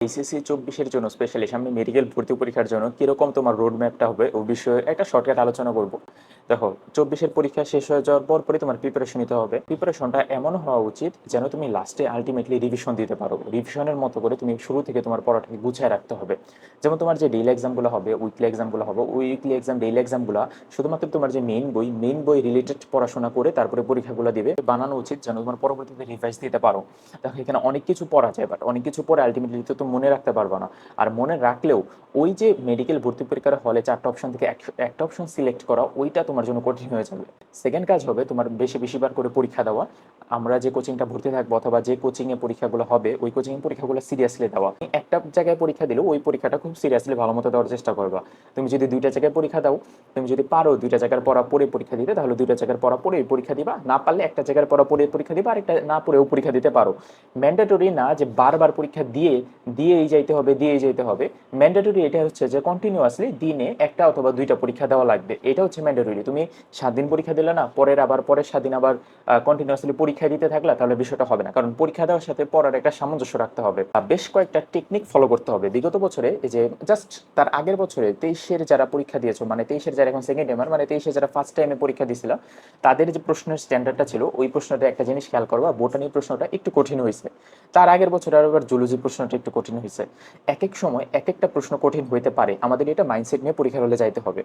HSC চব্বিশের জন্য specially সামনে মেডিকেল ভর্তি পরীক্ষার জন্য কীরকম তোমার রোড ম্যাপটা হবে, ও বিষয়ে একটা শর্টকাট আলোচনা করব। দেখো, চব্বিশের পরীক্ষা শেষ হয়ে যাওয়ার পর পরে তোমার প্রিপারেশন নিতে হবে। প্রিপারেশনটা এমন হওয়া উচিত যেন তুমি লাস্টে আলটিমেটলি রিভিশন দিতে পারো। রিভিশনের মতো করে তুমি শুরু থেকে তোমার পড়াটাকে গুছিয়ে রাখতে হবে। যেমন তোমার যে ডেইলি এক্সামগুলো হবে উইকলি এক্সামগুলো হবে উইকলি এক্সাম ডেইলি এক্সামগুলো শুধুমাত্র তোমার যে মেইন বই মেইন বই রিলেটেড পড়াশোনা করে তারপরে পরীক্ষাগুলো দিবে, বানানো উচিত যেন তোমার পরবর্তীতে রিভাইজ দিতে পারো। দেখো, এখানে অনেক কিছু পড়া যায় বাট অনেক কিছু পরে আলটিমেটলি তো মনে রাখতে পারবে না। আর মনে রাখলেও ওই যে মেডিকেল ভর্তি পরীক্ষার হলে চারটা অপশন থেকে একটা অপশন সিলেক্ট করা, ওইটা তোমার জন্য কঠিন হয়ে যাবে। সেকেন্ড কাজ হবে তোমার বেশি বেশিবার করে পরীক্ষা দেওয়া। আমরা যে কোচিংটা ভর্তি থাকব অথবা যে কোচিং এ পরীক্ষাগুলো হবে, ওই কোচিং পরীক্ষাগুলো সিরিয়াসলি দেওয়া। একটা জায়গায় পরীক্ষা দিলেও ওই পরীক্ষাটা খুব সিরিয়াসলি ভালো মতো দেওয়ার চেষ্টা করবা। তুমি যদি দুইটা জায়গায় পরীক্ষা দাও, তুমি যদি পারো দুইটা জায়গার পড়া পড়ে পরীক্ষা দিতে, তাহলে দুইটা জায়গার পড়া পড়ে পরীক্ষা দিবা। না পারলে একটা জায়গার পড়া পড়ে পরীক্ষা দিবা আর একটা না পড়েও পরীক্ষা দিতে পারো। ম্যান্ডেটরি না যে বারবার পরীক্ষা দিয়ে, দিয়েই যাইতে হবে, দিয়েই যেতে হবে। ম্যান্ডেটরি এটা হচ্ছে যে কন্টিনিউয়াসলি দিনে একটা অথবা দুইটা পরীক্ষা দেওয়া লাগবে। এটা হচ্ছে ম্যান্ডেটরি তুমি সাত দিন পরীক্ষা দিলে না, পরের আবার, পরের সাত দিন আবার কন্টিনিউয়াসলি পরীক্ষা দিতে থাকলে তাহলে বিষয়টা হবে না। কারণ পরীক্ষা দেওয়ার সাথে পড়ার একটা সামঞ্জস্য রাখতে হবে। আর বেশ কয়েকটা টেকনিক ফলো করতে হবে। বিগত বছরে এই যে জাস্ট তার আগের বছরে তেইশের যারা পরীক্ষা দিয়েছ মানে তেইশের যারা এখন সেকেন্ড টাইমার মানে তেইশে যারা ফার্স্ট টাইমে পরীক্ষা দিছিল তাদের যে প্রশ্নের স্ট্যান্ডার্ডটা ছিল, ওই প্রশ্নটা একটা জিনিস খেয়াল করবা বোটানি প্রশ্নটা একটু কঠিন হয়েছে। তার আগের বছর আর এবার জুলজি প্রশ্নটা একটু কঠিন হয়েছে। এক এক সময় এক একটা প্রশ্ন কঠিন হইতে পারে। আমাদের এটা মাইন্ডসেট নিয়ে পরীক্ষার হলে যাইতে হবে।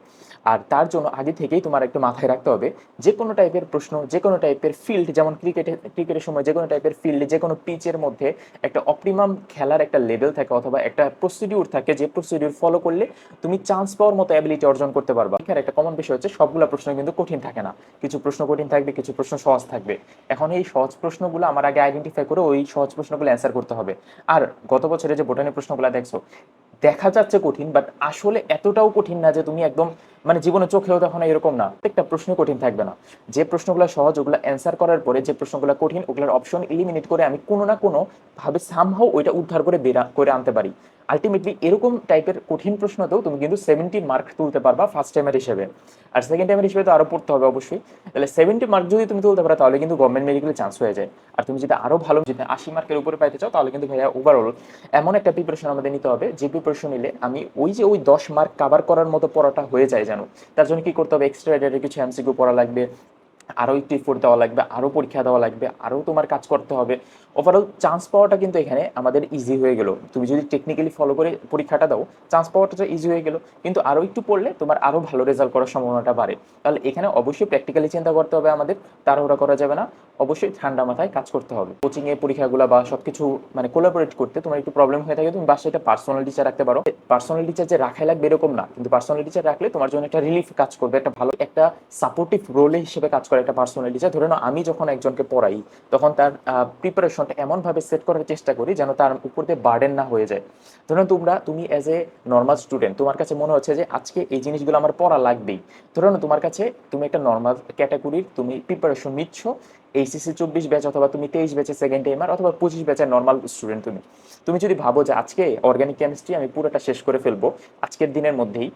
আর তার জন্য আগে থেকেই তোমার একটু মাথায় রাখতে হবে যে কোনো টাইপের প্রশ্ন যে কোনো টাইপের ফিল্ড যেমন ক্রিকেটে ক্রিকেটের সময় যে কোনো টাইপের ফিল্ডে যে কোনো পিচের মধ্যে একটা অপটিমাম খেলার একটা লেভেল থাকে অথবা একটা প্রসিডিউর থাকে, যে প্রসিডিউর ফলো করলে তুমি চান্স পাওয়ার মতো অ্যাবিলিটি অর্জন করতে পারবা। এখানে একটা কমন বিষয় হচ্ছে, সবগুলো প্রশ্ন কিন্তু কঠিন থাকে না। কিছু প্রশ্ন কঠিন থাকবে, কিছু প্রশ্ন সহজ থাকবে। এখন এই সহজ প্রশ্নগুলো আমার আগে আইডেন্টিফাই করে ওই সহজ প্রশ্নগুলো অ্যান্সার করতে হবে। আর গত বছরে যে বোটানি প্রশ্নগুলো দেখছ দেখা যাচ্ছে কঠিন বাট আসলে এতটাও কঠিন না যে তুমি একদম মানে জীবনে চোখেও দেখো না, এরকম না। প্রত্যেকটা প্রশ্ন কঠিন থাকবে না। যে প্রশ্নগুলো সহজ, ওগুলো অ্যান্সার করার পরে যে প্রশ্নগুলো কঠিন, ওগুলোর অপশন ইলিমিনেট করে আমি কোনো না কোনো ভাবে সামহাও ওইটা উদ্ধার করে বেরা, করে আনতে পারি। আলটিমেটলি এরকম টাইপের কঠিন প্রশ্নতেও তুমি কিন্তু সেভেন্টি মার্ক তুলতে পারবা ফার্স্ট টাইমের হিসেবে। আর সেকেন্ড টাইমের হিসেবে তো আরও পড়তে হবে অবশ্যই। তাহলে সেভেন্টি মার্ক যদি তুমি তুলতে পারো, তাহলে কিন্তু গভর্নমেন্ট মেডিকেলে চান্স হয়ে যায়। আর তুমি যদি আরও ভালো, যদি আশি মার্কের উপরে পাইতে চাও, তাহলে কিন্তু ভাইয়া ওভারঅল এমন একটা প্রিপারেশন আমাদের নিতে হবে, যে প্রিপারেশন নিলে আমি ওই যে ওই দশ মার্ক কাভার করার মতো পড়াটা হয়ে যায় যেন। তার জন্য কি করতে হবে? এক্সট্রা এডের কিছু এমসিকিউ পড়া লাগবে আরও একটু এফোর্ট দেওয়া লাগবে আরও পরীক্ষা দেওয়া লাগবে আরও তোমার কাজ করতে হবে। ওভারঅল চান্স পাওয়াটা কিন্তু এখানে আমাদের ইজি হয়ে গেল। তুমি যদি টেকনিক্যালি ফলো করে পরীক্ষাটা দাও চান্স পাওয়াটা ইজি হয়ে গেল। কিন্তু আরও একটু পড়লে তোমার আরও ভালো রেজাল্ট করার সম্ভাবনাটা বাড়ে। তাহলে এখানে অবশ্যই প্র্যাকটিক্যালি চিন্তা করতে হবে আমাদের, তাড়াহুড়া করা যাবে না। অবশ্যই ঠান্ডা মাথায় কাজ করতে হবে। কোচিং এর পরীক্ষাগুলো বা সবকিছু মানে কোলাবোরেট করতে তোমার একটু প্রবলেম হয়ে থাকে, তুমি বাসায় একটা পার্সোনাল টিচার রাখতে পারো। পার্সোনাল টিচার যে রাখাই লাগবে এরকম না, কিন্তু পার্সোনাল টিচার রাখলে তোমার জন্য একটা রিলিফ কাজ করবে, একটা ভালো, একটা সাপোর্টিভ রোলে হিসেবে কাজ করে একটা পার্সোনাল টিচার ধরে নাও, আমি যখন একজনকে পড়াই, তখন তার প্রিপারেশনটা এমনভাবে সেট করার চেষ্টা করি যেন তার উপর দিয়ে বার্ডেন না হয়ে যায়। ধরুন তোমরা, তুমি অ্যাজ এ নর্মাল স্টুডেন্ট তোমার কাছে মনে হচ্ছে যে আজকে এই জিনিসগুলো আমার পড়া লাগবেই। ধরো তোমার কাছে তুমি একটা নর্মাল ক্যাটাগরির তুমি প্রিপারেশন নিচ্ছ এইচএসসি চব্বিশ ব্যাচ অথবা তুমি তেইশ ব্যাচের সেকেন্ড টাইমার অথবা পঁচিশ ব্যাচের নর্মাল স্টুডেন্ট তুমি। তুমি যদি ভাবো যে আজকে অর্গানিক কেমিস্ট্রি আমি পুরোটা শেষ করে ফেলব আজকের দিনের মধ্যেই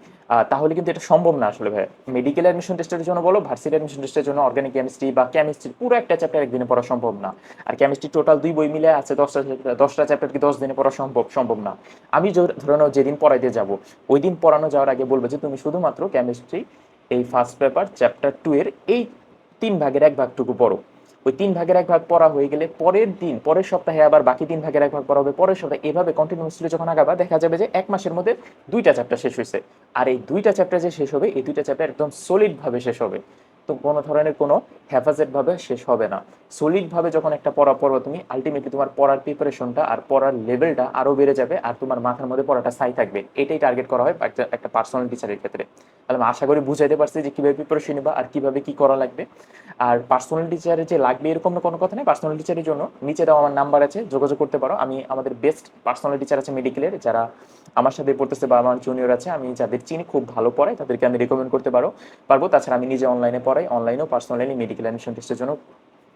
তাহলে কিন্তু এটা সম্ভব না আসলে ভাই মেডিকেল অ্যাডমিশন টেস্টের জন্য বলো ভার্সিটি অ্যাডমিশন টেস্টের জন্য অর্গানিক কেমিস্ট্রি বা কেমিস্ট্রি পুরো একটা চ্যাপ্টার একদিনে পড়া সম্ভব না। আর কেমিস্ট্রি টোটাল দুই বই মিলে আছে, দশটা দশটা চ্যাপ্টার কি দশ দিনে পড়া সম্ভব সম্ভব না। আমি ধরে নাও যেদিন পড়াইতে যাব ওই দিন পড়ানো যাওয়ার আগে বলব যে তুমি শুধুমাত্র কেমিস্ট্রি এই ফার্স্ট পেপার চ্যাপ্টার টু এর এই তিন ভাগের এক ভাগটুকু পড়ো। ওই তিন ভাগের এক ভাগ পড়া হয়ে গেলে পরের দিন, পরের সপ্তাহে আবার বাকি তিন ভাগের এক ভাগ পড়া হবে, পরের সপ্তাহে এভাবে কন্টিনিউসলি যখন আগাবা, দেখা যাবে যে এক মাসের মধ্যে দুইটা চ্যাপ্টার শেষ হয়েছে। আর এই দুইটা চ্যাপ্টার যে শেষ হবে, এই দুইটা চ্যাপ্টার একদম সলিড ভাবে শেষ হবে। তো কোনো ধরনের কোনো হ্যাফাজেট ভাবে শেষ হবে না। সলিড ভাবে যখন একটা পড়া পড়ো তুমি আলটিমেটলি তোমার পড়ার প্রিপারেশনটা আর পড়ার লেভেলটা আরও বেড়ে যাবে আর তোমার মাথার মধ্যে পড়াটা সাই থাকবে। এটাই টার্গেট করা হয় একটা একটা পার্সোনাল টিচারের ক্ষেত্রে। তাহলে আমি আশা করি বুঝাইতে পারছি যে কীভাবে প্রিপারেশন নিবা আর কীভাবে কি করা লাগবে। আর পার্সোনাল টিচারের যে লাগবে এরকম কোনো কথা নেই। পার্সোনাল টিচারের জন্য নিচে দাও আমার নাম্বার আছে, যোগাযোগ করতে পারো। আমি আমাদের বেস্ট পার্সোনাল টিচার আছে মেডিকেলের যারা আমার সাথে পড়তেছে বা আমার জুনিয়র আছে, আমি যাদের চিনি, খুব ভালো পড়াই তাদেরকে আমি রেকমেন্ড করতে পারো। পারব, তাছাড়া আমি নিজে অনলাইনে পড়াই। অনলাইনেও পার্সোনালি মেডিকেল অ্যাডমিশন টেস্টের জন্য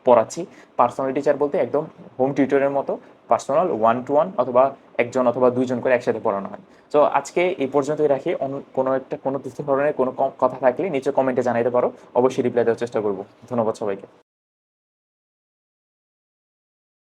পড়াচ্ছি। পার্সোনাল টিচার বলতে একদম হোম টিউটরের মতো পার্সোনাল ওয়ান টু ওয়ান অথবা একজন অথবা দুইজন করে একসাথে পড়ানো হয়। তো আজকে এই পর্যন্তই রাখি। অন্য- কোনো একটা কোনো ধরনের কোনো কথা থাকলে নিচে কমেন্টে জানাইতে পারো। অবশ্যই রিপ্লাই দেওয়ার চেষ্টা করব। ধন্যবাদ সবাইকে।